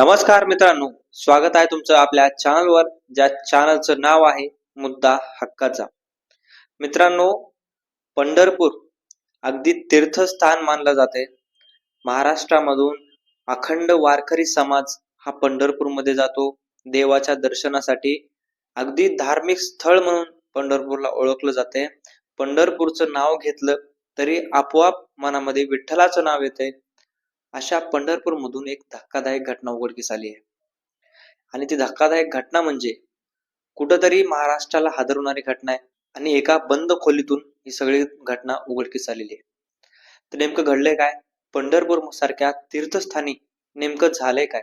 नमस्कार मित्रांनो स्वागत आहे तुमचं आपल्या चॅनलवर ज्या चॅनलचं नाव आहे मुद्दा हक्काचा. मित्रांनो पंढरपूर अगदी तीर्थस्थान मानलं जाते. महाराष्ट्रामधून अखंड वारकरी समाज हा पंढरपूरमध्ये जातो. देवाच्या दर्शनासाठी अगदी धार्मिक स्थळ म्हणून पंढरपूरला ओळखलं जाते. पंढरपूरचं नाव घेतलं तरी आपोआप मनामध्ये विठ्ठलाचं नाव येते. अशा पंढरपूर मधून एक धक्कादायक घटना उघडकीस आली आहे. आणि ती धक्कादायक घटना म्हणजे कुठंतरी महाराष्ट्राला हादरवणारी घटना आहे आणि एका बंद खोलीतून ही सगळी घटना उघडकीस आलेली आहे. तर नेमकं घडलंय काय? पंढरपूर सारख्या तीर्थस्थानी नेमकं झालंय काय?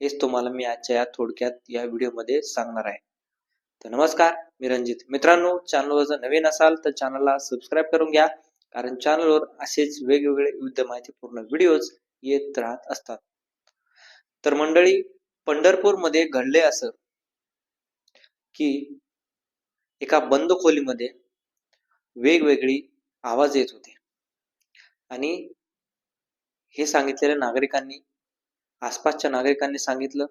हेच तुम्हाला मी आजच्या या थोडक्यात या व्हिडिओमध्ये सांगणार आहे. तर नमस्कार मी रंजित. मित्रांनो चॅनलवर जर नवीन असाल तर चॅनलला सबस्क्राईब करून घ्या. कारण चॅनलवर असेच वेगवेगळे विविध माहितीपूर्ण व्हिडिओज येत राहत असतात. तर मंडळी पंढरपूरमध्ये घडले असं की एका बंद खोलीमध्ये वेगवेगळी आवाज येत होते. आणि हे सांगितलेल्या नागरिकांनी आसपासच्या नागरिकांनी सांगितलं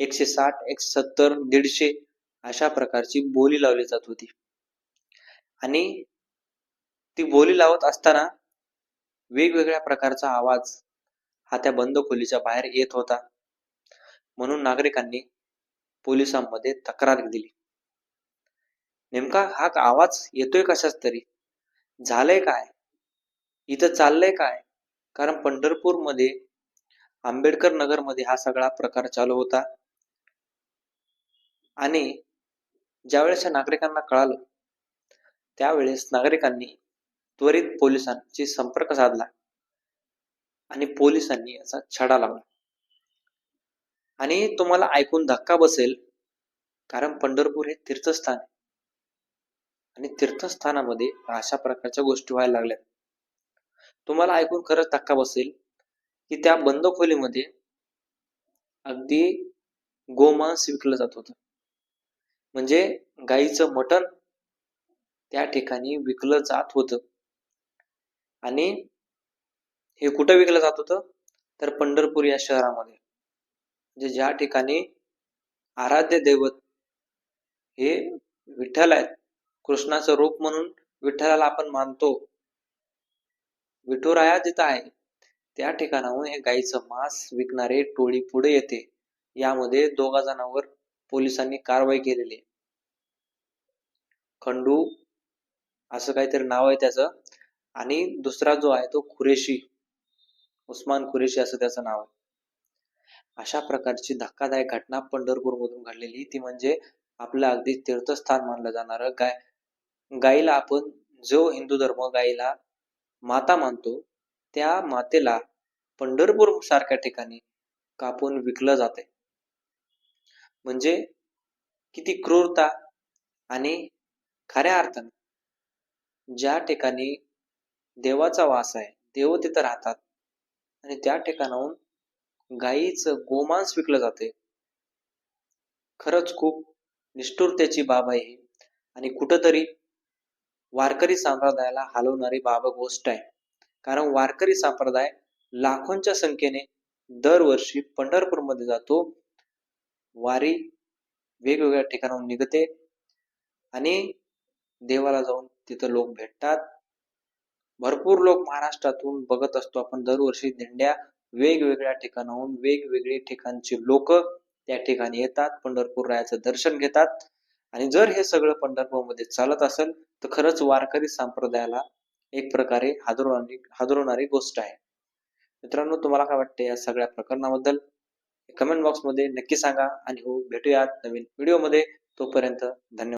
एकशे साठ एकशे सत्तर दीडशे अशा प्रकारची बोली लावली जात होती. आणि ती बोली लावत असताना वेगवेगळ्या प्रकारचा आवाज हा त्या बंद खोलीच्या बाहेर येत होता. म्हणून नागरिकांनी पोलिसांमध्ये तक्रार दिली. नेमका हा आवाज येतोय कशाच तरी? झालंय काय? इथं चाललंय काय? कारण पंढरपूरमध्ये आंबेडकर नगरमध्ये हा सगळा प्रकार चालू होता. आणि ज्यावेळेस या नागरिकांना कळालं त्यावेळेस नागरिकांनी त्वरित पोलिसांशी संपर्क साधला आणि पोलिसांनी याचा छडा लावला. आणि तुम्हाला ऐकून धक्का बसेल कारण पंढरपूर हे तीर्थस्थान आहे. आणि तीर्थस्थानामध्ये अशा प्रकारच्या गोष्टी व्हायला लागल्या तुम्हाला ऐकून खरंच धक्का बसेल की त्या बंद खोलीमध्ये अगदी गोमांस विकलं जात होतं. म्हणजे गाईचं मटण त्या ठिकाणी विकलं जात होतं. आणि हे कुठं विकलं जात होतं? तर पंढरपूर या शहरामध्ये. म्हणजे ज्या ठिकाणी आराध्य दैवत हे विठ्ठल आहेत कृष्णाचं रूप म्हणून विठ्ठलाला आपण मानतो. विठुराया जिथं आहे त्या ठिकाणाहून हे गाईचं मांस विकणारे टोळी पुढे येते. यामध्ये दोघा जणांवर पोलिसांनी कारवाई केलेली आहे. खंडू असं काहीतरी नाव आहे त्याचं. आणि दुसरा जो आहे तो खुरेशी उस्मान खुरेशी असं त्याचं नाव आहे. अशा प्रकारची धक्कादायक घटना पंढरपूर मधून घडलेली ती म्हणजे आपलं अगदी तीर्थस्थान मानलं जाणार गाय गाईला आपण जो हिंदू धर्म गाईला माता मानतो त्या मातेला पंढरपूर सारख्या ठिकाणी कापून विकलं जाते म्हणजे किती क्रूरता आणि खऱ्या अर्थाने ज्या ठिकाणी देवाचा वास आहे. देव तिथं राहतात. आणि त्या ठिकाणाहून गायीच गोमांस विकलं जाते. खरंच खूप निष्ठुरतेची बाब आहे आणि कुठंतरी वारकरी संप्रदायाला हलवणारी बाब गोष्ट आहे. कारण वारकरी संप्रदाय लाखोंच्या संख्येने दरवर्षी पंढरपूरमध्ये जातो. वारी वेगवेगळ्या ठिकाणाहून निघते. आणि देवाला जाऊन तिथं लोक भेटतात. भरपूर लोक महाराष्ट्रातून बघत असतो. आपण दरवर्षी दिंड्या वेगवेगळ्या ठिकाणाहून वेगवेगळे ठिकाणचे लोक त्या ठिकाणी येतात. पंढरपूर रायाचं दर्शन घेतात. आणि जर हे सगळं पंढरपूरमध्ये चालत असेल तर खरंच वारकरी संप्रदायाला एक प्रकारे हादरवणारी हादरवणारी गोष्ट आहे. मित्रांनो तुम्हाला काय वाटते या सगळ्या प्रकरणाबद्दल? कमेंट बॉक्समध्ये नक्की सांगा. आणि हो भेटूयात नवीन व्हिडिओमध्ये तोपर्यंत धन्यवाद.